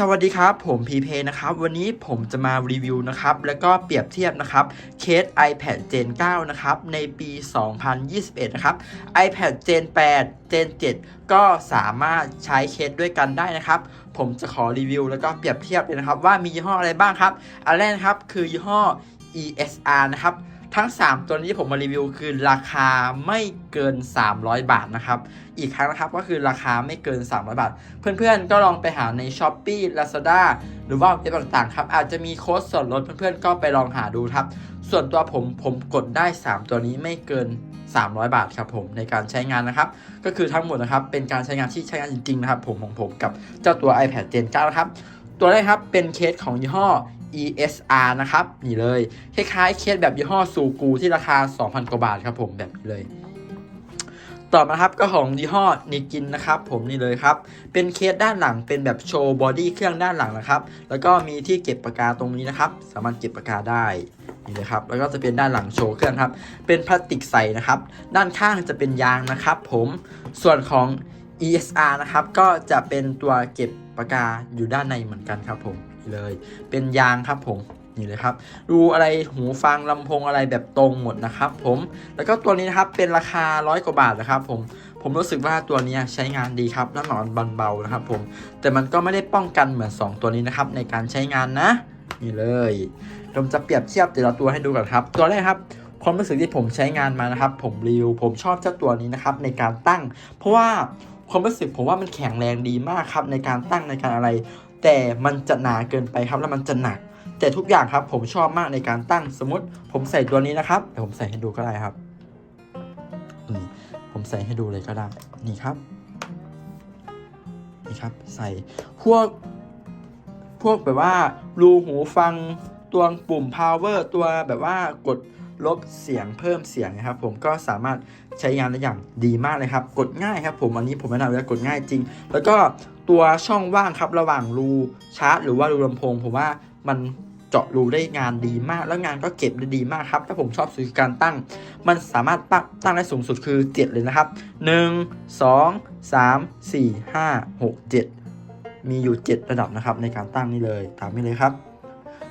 สวัสดีครับ ผมพีเพนะครับ วันนี้ผมจะมารีวิวนะครับ แล้วก็เปรียบเทียบนะครับ เคส iPad Gen 9 นะครับ ในปี 2021 นะครับ iPad Gen 8 Gen 7 ก็สามารถใช้เคสด้วยกันได้นะครับ ผมจะขอรีวิว แล้วก็เปรียบเทียบเลยนะครับ ว่ามียี่ห้ออะไรบ้างครับ อันแรกครับคือยี่ห้อ ESR นะครับ ทั้ง 3 ตัวนี้ที่ผมมารีวิวคือราคาไม่เกิน 300 บาทนะครับ อีกครั้งนะครับก็คือราคาไม่เกิน 300 บาท เพื่อนๆก็ลองไปหาใน s h อ p e e Lazada หรือว่าเว็บต่างๆครับ อาจจะมีโค้ดส่วนลดเพื่อนๆก็ไปลองหาดูครับ ส่วนตัวผมผมกดได้ 3 ตัวนี้ไม่เกิน 300 บาทครับผมในการใช้งานนะครับ ก็คือทั้งหมดนะครับเป็นการใช้งานที่ใช้งานจริงๆนะครับผมของผมกับเจ้าตัว iPad Gen 9นะครับตัวแรกครับเป็นเคสของยี่ห้อ ESR นะครับ นี่เลย คล้ายๆเคสแบบยี่ห้อซูกูที่ราคา 2,000 กว่าบาทครับผมแบบนี้เลย ต่อมาครับก็ของยี่ห้อนิกินนะครับผมนี่เลยครับ เป็นเคสด้านหลังเป็นแบบโชว์บอดี้เครื่องด้านหลังนะครับ แล้วก็มีที่เก็บปากกาตรงนี้นะครับ สามารถเก็บปากกาได้นี่เลยครับ แล้วก็จะเป็นด้านหลังโชว์เครื่องครับ เป็นพลาสติกใสนะครับ ด้านข้างจะเป็นยางนะครับ ผม ส่วนของ ESR นะครับ ก็จะเป็นตัวเก็บปากกาอยู่ด้านในเหมือนกันครับผม เลย เป็นยางครับผมนี่เลยครับ ดูอะไรหูฟังลำโพงอะไรแบบตรงหมดนะครับผมแล้วก็ตัวนี้นะครับเป็นราคาร้อยกว่าบาทนะครับผมผมรู้สึกว่าตัวนี้ใช้งานดีครับแน้ำหนอนบันเบานะครับผมแต่มันก็ไม่ได้ป้องกันเหมือน 2 ตัวนี้นะครับในการใช้งานนะนี่เลยผมจะเปรียบเทียบแต่ละตัวให้ดูก่อนครับ ตัวแรกครับความรู้สึกที่ผมใช้งานมานะครับ ผมรีวิวผมชอบเจ้าตัวนี้นะครับในการตั้ง เพราะว่าความรู้สึกผมว่ามันแข็งแรงดีมากครับในการตั้งในการอะไร แต่มันจะหนาเกินไปครับแล้วมันจะหนัก แต่ทุกอย่างครับผมชอบมากในการตั้งสมมติ ผมใส่ตัวนี้นะครับเดี๋ยวผมใส่ให้ดูก็ได้ครับนี่ผมใส่ให้ดูเลยก็ได้นี่ครับนี่ครับ ใส่พวก พวกแบบว่ารูหูฟังตัวปุ่ม power ตัวแบบว่ากด ลบเสียงเพิ่มเสียงนะครับผมก็สามารถใช้งานได้อย่างดีมากเลยครับ กดง่ายครับผมอันนี้ผมแนะนำว่ากดง่ายจริง แล้วก็ตัวช่องว่างครับระหว่างรูชาร์จ หรือว่ารูลำโพงผมว่ามันเจาะรูได้งานดีมาก แล้วงานก็เก็บได้ดีมากครับ ถ้าผมชอบสุดการตั้ง มันสามารถตั้งตั้งได้สูงสุดคือ 7 เลยนะครับ 1 2 3 4 5 6 7 มีอยู่ 7 ระดับนะครับในการตั้งนี่เลยตามนี้เลยครับ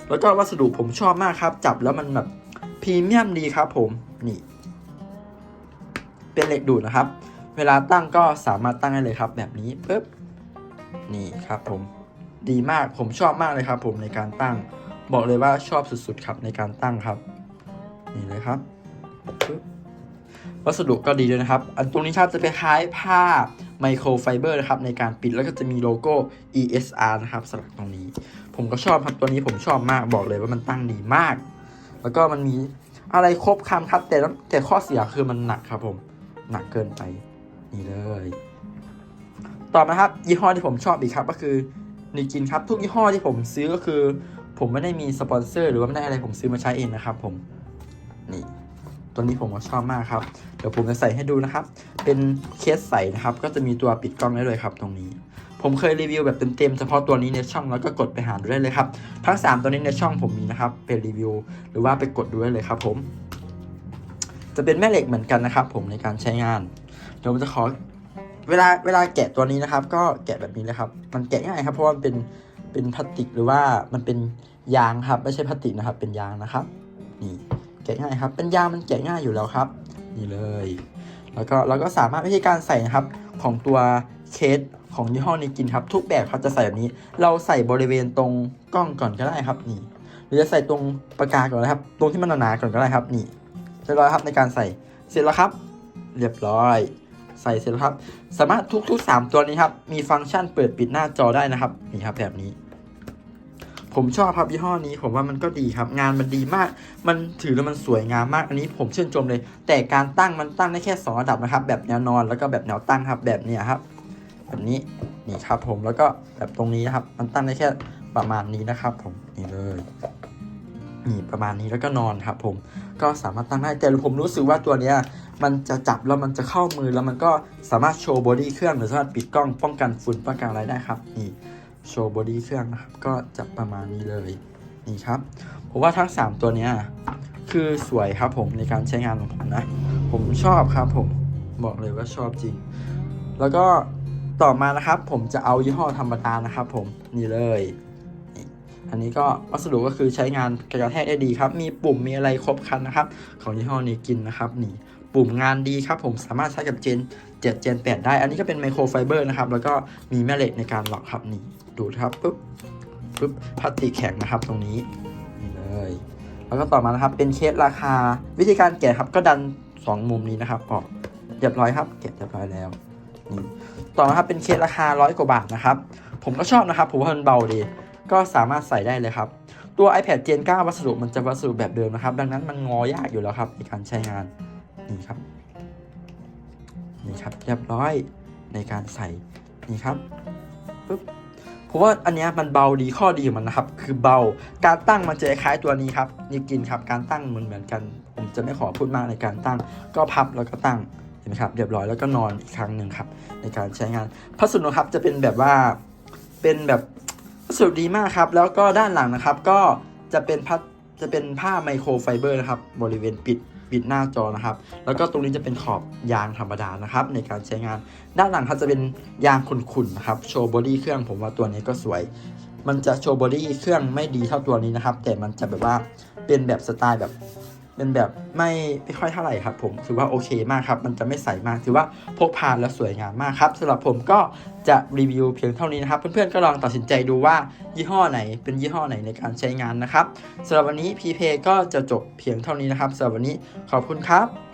แล้วก็วัสดุผมชอบมากครับ จับแล้วมันแบบ รีเมียมดีครับผม นี่ เป็นเหล็กดูดนะครับ เวลาตั้งก็สามารถตั้งได้เลยครับ แบบนี้ปึ๊บ นี่ครับผม ดีมาก ผมชอบมากเลยครับผมในการตั้ง บอกเลยว่าชอบสุดๆครับในการตั้งครับ นี่เลยครับปึ๊บวัสดุก็ดีด้วยนะครับ อันตรงนี้ครับจะเป็นคล้ายผ้าไมโครไฟเบอร์นะครับในการปิดแล้วก็จะมีโลโก้ ESR นะครับสลักตรงนี้ ผมก็ชอบครับตัวนี้ผมชอบมากบอกเลยว่ามันตั้งดีมาก แล้วก็มันมีอะไรครบคำครับ แต่แต่ข้อเสียคือมันหนักครับผม หนักเกินไป นี่เลย ต่อมาครับ ยี่ห้อที่ผมชอบอีกครับ ก็คือนิกินครับ ทุกยี่ห้อที่ผมซื้อก็คือ ผมไม่ได้มีสปอนเซอร์หรือว่าไม่ได้อะไรผมซื้อมาใช้เองนะครับ ผม นี่ ตัวนี้ผมก็ชอบมากครับ เดี๋ยวผมจะใส่ให้ดูนะครับ เป็นเคสใสนะครับ ก็จะมีตัวปิดกล้องได้เลยครับ ตรงนี้ ผมเคยรีวิวแบบเต็มๆเฉพาะตัวนี้ในช่องแล้วก็กดไปหาดูได้เลยครับ ทั้ง 3 ตัวนี้ในช่องผมมีนะครับเป็นรีวิว หรือว่าไปกดดูได้เลยครับผม จะเป็นแม่เหล็กเหมือนกันนะครับ ผมในการใช้งานเดี๋ยวผมจะขอเวลาเวลาแกะตัวนี้นะครับ ก็แกะแบบนี้เลยครับ มันแกะง่ายครับเพราะว่ามันเป็นเป็นพลาสติกหรือว่ามันเป็นยางครับ ไม่ใช่พลาสติกนะครับ เป็นยางนะครับ นี่แกะง่ายครับ เป็นยางมันแกะง่ายอยู่แล้วครับ นี่เลย แล้วก็เราก็สามารถวิธีการใส่นะครับของตัวเคส ของยี่ห้อนี้กินครับ ทุกแบบเขาจะใส่แบบนี้ เราใส่บริเวณตรงกล้องก่อนก็ได้ครับนี่ หรือจะใส่ตรงปากกาก่อนนะครับ ตรงที่มันหนาๆก่อนก็ได้ครับนี่เรียบร้อยครับในการใส่เสร็จแล้วครับ เรียบร้อย ใส่เสร็จแล้วครับ สามารถทุกๆ 3 ตัวนี้ครับมีฟังก์ชันเปิดปิดหน้าจอได้นะครับนี่ครับแบบนี้ผมชอบครับยี่ห้อนี้ผมว่ามันก็ดีครับ งานมันดีมาก มันถือแล้วมันสวยงามมาก อันนี้ผมชื่นชมเลย แต่การตั้งมันตั้งได้แค่สองระดับนะครับ แบบแนวนอนแล้วก็แบบแนวตั้งครับแบบนี้ครับ แบบนี้นี่ครับผมแล้วก็แบบตรงนี้นะครับ มันตั้งได้แค่ประมาณนี้นะครับ ผมนี่เลยนี่ประมาณนี้แล้วก็นอนครับ ผมก็สามารถตั้งได้แต่ผมรู้สึกว่าตัวเนี้ยมันจะจับแล้วมันจะเข้ามือแล้วมันก็สามารถโชว์บอดี้เครื่องหรือสามารถปิดกล้องป้องกันฝุ่นป้องกันอะไรได้ครับนี่โชว์บอดี้เครื่องนะครับก็จะประมาณนี้เลยนี่ครับผมว่าทั้ง 3 ตัวเนี้ยคือสวยครับผมในการใช้งานของผมนะ ผมชอบครับผมบอกเลยว่าชอบจริง แล้วก็ ต่อมานะครับ ผมจะเอายี่ห้อธรรมดานะครับ ผมนี่เลยอันนี้ก็วัสดุก็คือใช้งานกระแทกได้ดีครับ มีปุ่มมีอะไรครบครันนะครับ ของยี่ห้อนี้กินนะครับนี่ปุ่มงานดีครับ ผมสามารถใช้กับเจน7เจน8ได้ อันนี้ก็เป็นไมโครไฟเบอร์นะครับ แล้วก็มีแม่เหล็กในการหลอกครับนี่ดูดครับปุ๊บปุ๊บพลาสติกแข็งนะครับตรงนี้นี่เลยแล้วก็ต่อมานะครับเป็นเคสราคา วิธีการแกะครับก็ดันสองมุมนี้นะครับออกเรียบร้อยครับแกะเรียบร้อยแล้ว ต่อมาครับเป็นเคสราคาร้อยกว่าบาทนะครับ ผมก็ชอบนะครับ ผมว่ามันเบาดี ก็สามารถใส่ได้เลยครับ ตัว iPad Gen 9 วัสดุมันจะวัสดุแบบเดิมนะครับ ดังนั้นมันงอยากอยู่แล้วครับในการใช้งานนี่ครับนี่ครับเรียบร้อยในการใส่นี่ครับปึ๊บผมว่าอันเนี้ยมันเบาดีข้อดีของมันนะครับ คือเบาการตั้งมันจะคล้ายตัวนี้ครับนี่กินครับการตั้งเหมือนเหมือนกัน ผมจะไม่ขอพูดมากในการตั้ง ก็พับแล้วก็ตั้ง ห็นไหมครับเรียบร้อยแล้วก็นอนอีกครั้งหนึ่งครับ ในการใช้งานพัสดุครับจะเป็นแบบว่าเป็นแบบวัสดุดีมากครับ แล้วก็ด้านหลังนะครับก็จะเป็นพัดจะเป็นผ้าไมโครไฟเบอร์นะครับบริเวณปิดปิดหน้าจอนะครับ แล้วก็ตรงนี้จะเป็นขอบยางธรรมดานะครับ ในการใช้งานด้านหลังครับจะเป็นยางขุ่นๆนะครับโชว์บอดี้เครื่องผมว่าตัวนี้ก็สวย มันจะโชว์บอดี้เครื่องไม่ดีเท่าตัวนี้นะครับ แต่มันจะแบบว่าเป็นแบบสไตล์แบบ เป็นแบบไม่ไม่ค่อยเท่าไหร่ครับผมถือว่าโอเคมากครับมันจะไม่ใสมากถือว่าพกพาแล้วสวยงามมากครับสำหรับผมก็จะรีวิวเพียงเท่านี้นะครับ เพื่อนๆก็ลองตัดสินใจดูว่ายี่ห้อไหน เป็นยี่ห้อไหนในการใช้งานนะครับสำหรับวันนี้พีเพก็จะจบเพียงเท่านี้นะครับสำหรับวันนี้ขอบคุณครับ